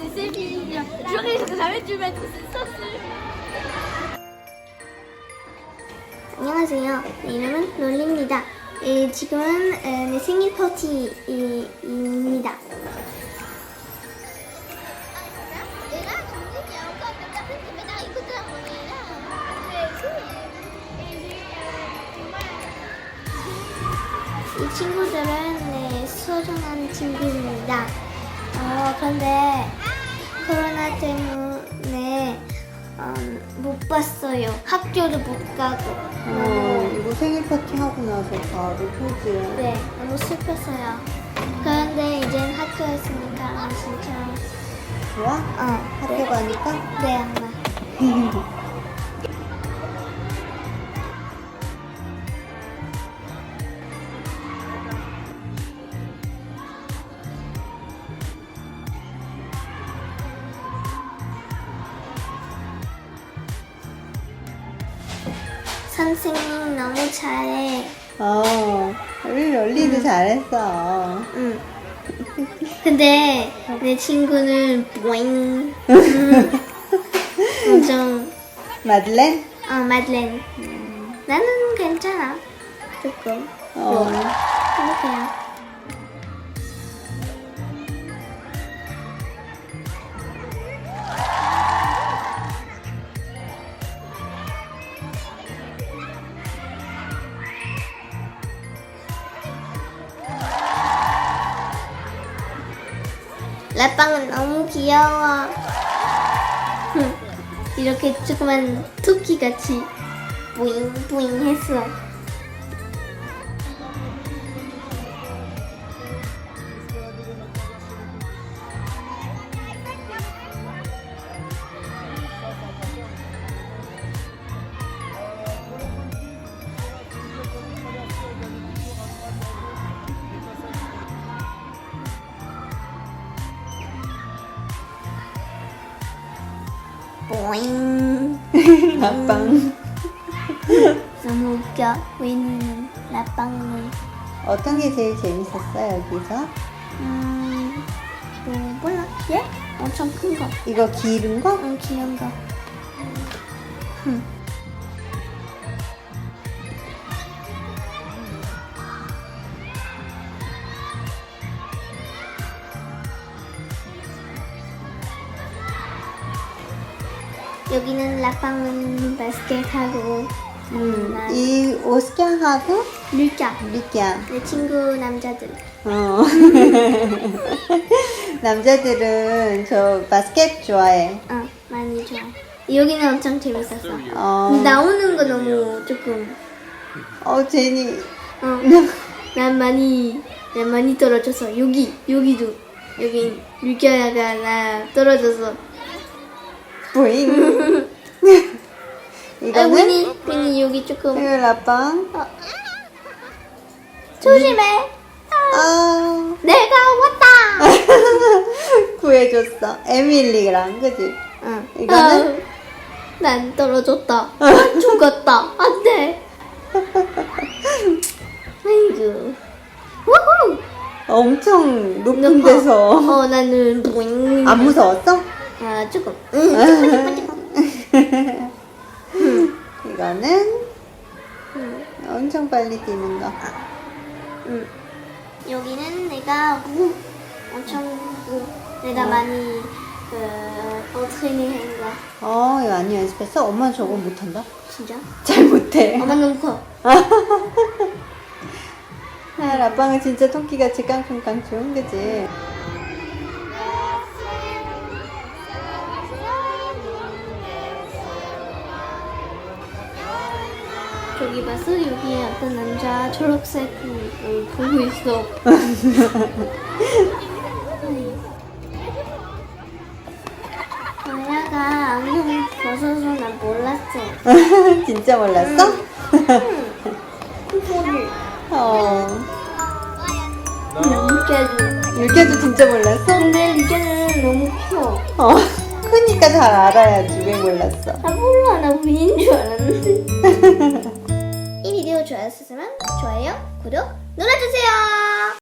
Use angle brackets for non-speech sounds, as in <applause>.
c'est fini. J'aurais jamais dû mettre cette sauce. 안녕하세요. 내 이름은 롤리입니다. 예, 지금은 에, 내 생일 파티입니다. 이 친구들은 내 소중한 친구입니다. 어, 그런데 코로나 때문에 어, 못 봤어요. 학교도 못 가고. 어, 이거 생일 파티 하고 나서 바로 휴지. 네, 너무 슬펐어요. 그런데 이젠 학교에 있으니까 진짜 좋아? 어, 학교 네, 가니까? 네 엄마. <laughs> 선생님 너무 잘해. 어, 우리 럴리도 잘했어. 응. 근데 내 친구는 보잉. 음, 엄청 마들렌? 어 마들렌. 나는 괜찮아. 조금. 어. 행복해요. 라빵은 너무 귀여워. 흠, <laughs> 이렇게 조그만 토끼 같이 뿌잉 뿌잉 했어. 뿌잉. 아빵. <laughs> <laughs> 너무 웃겨. 윈 라빵은 어떤 게 제일 재밌었어, 여기서? 음, 뭐 몰라. 얘? 엄청 큰 거. 이거 기른 거? 응, 귀여운 거. 흠. 여기는 라빵은 바스켓하고 음, 난 이 오스캉하고 류짜 리끼야. 내 친구 남자들 어. <laughs> 남자들은 저 바스켓 좋아해. 어 많이 좋아 여기는 엄청 재밌었어 어. 나오는 거 너무 조금 어, 제니. 어, 난 많이 난 많이 떨어졌어 여기 여기도 여기 류짜가 나 떨어졌어 부잉. 아 <laughs> 이거는 위니 위니 여기 조금 생일 아빵. 어. 조심해 아. 내가 왔다 <laughs> 구해줬어. 에밀리랑, 그지? 응. 이거는? 아, 난 떨어졌다 난 죽었다 안 돼 <laughs> 아이고 우후 엄청 높은. 데서. 어 나는 보잉 안 무서웠어? 아 조금 응 조금 <laughs> 이거는 응. 엄청 빨리 뛰는 거. 응. 여기는 내가 무 엄청 무 내가 어. 많이 그 어트레이닝 한 거. 어, 이거 많이 연습했어? 엄마 저거 못한다? 진짜? 잘 못해. 엄마 너무 커. <laughs> 아, 라빵은 진짜 토끼같이 깡충깡충, 그지? 저기 봤어? 여기에 어떤 남자 초록색 을 보고 있어. <laughs> 마야가 안경 벗어서 난 몰랐어. <laughs> 진짜 몰랐어? 소리. 어. 리카는. 이렇게도 진짜 몰랐어? 근데 리카는 너무 커. 어. 크니까 잘 알아야지. 왜 몰랐어? 아 몰라 나 부인인 줄 알았는데. <laughs> 좋아요, 수사랑 좋아요, 구독 눌러주세요.